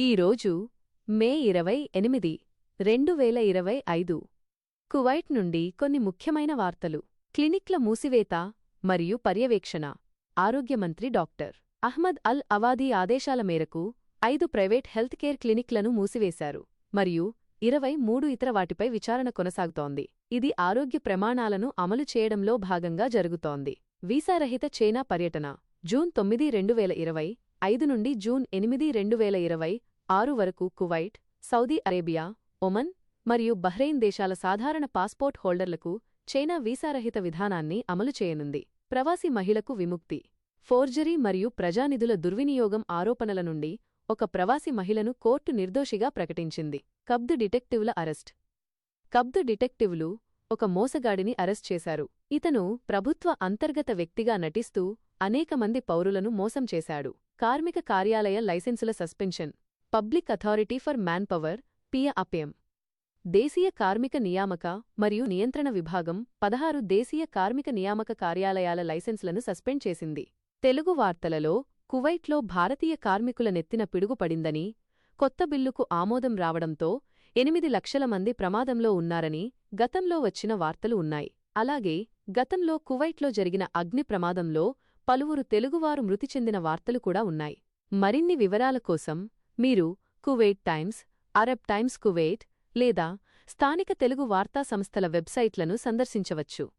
ఈరోజు మే ఇరవై ఎనిమిది రెండు వేల ఇరవై ఐదు. కువైట్ నుండి కొన్ని ముఖ్యమైన వార్తలు. క్లినిక్ల మూసివేత మరియు పర్యవేక్షణ. ఆరోగ్య మంత్రి డాక్టర్ అహ్మద్ అల్ అవాదీ ఆదేశాల మేరకు ఐదు ప్రైవేట్ హెల్త్ కేర్ క్లినిక్లను మూసివేశారు మరియు ఇరవై మూడు ఇతర వాటిపై విచారణ కొనసాగుతోంది. ఇది ఆరోగ్య ప్రమాణాలను అమలు చేయడంలో భాగంగా జరుగుతోంది. వీసారహిత చైనా పర్యటన జూన్ తొమ్మిది రెండు వేల ఇరవై ఐదు నుండి జూన్ ఎనిమిది రెండు వేల ఇరవై ఆరు వరకు కువైట్ సౌదీ అరేబియా ఒమన్ మరియు బహ్రెయిన్ దేశాల సాధారణ పాస్పోర్ట్ హోల్డర్లకు చైనా వీసారహిత విధానాన్ని అమలు చేయనుంది. ప్రవాసీ మహిళకు విముక్తి ఫోర్జరీ మరియు ప్రజానిధుల దుర్వినియోగం ఆరోపణల నుండి ఒక ప్రవాసీ మహిళను కోర్టు నిర్దోషిగా ప్రకటించింది. కబ్దు డిటెక్టివ్ల అరెస్ట్ కబ్దు డిటెక్టివ్లు ఒక మోసగాడిని అరెస్ట్ చేశారు. ఇతను ప్రభుత్వ అంతర్గత వ్యక్తిగా నటిస్తూ అనేక మంది పౌరులను మోసం చేశాడు. కార్మిక కార్యాలయ లైసెన్సుల suspension public authority for manpower Priya అప్యం. దేశీయ కార్మిక నియామక మరియు నియంత్రణ విభాగం పదహారు దేశీయ కార్మిక నియామక కార్యాలయాల లైసెన్సులను సస్పెండ్ చేసింది. తెలుగు వార్తలలో కువైట్లో భారతీయ కార్మికుల నెత్తిన పిడుగుపడిందని కొత్త బిల్లుకు ఆమోదం రావడంతో ఎనిమిది లక్షల మంది ప్రమాదంలో ఉన్నారని గతంలో వచ్చిన వార్తలు ఉన్నాయి. అలాగే గతంలో కువైట్లో జరిగిన అగ్ని ప్రమాదంలో పలువురు తెలుగువారు మృతి చెందిన వార్తలు కూడా ఉన్నాయి. మరిన్ని వివరాల కోసం మీరు Kuwait Times Arab Times Kuwait లేదా స్థానిక తెలుగు వార్తా సంస్థల వెబ్సైట్లను సందర్శించవచ్చు.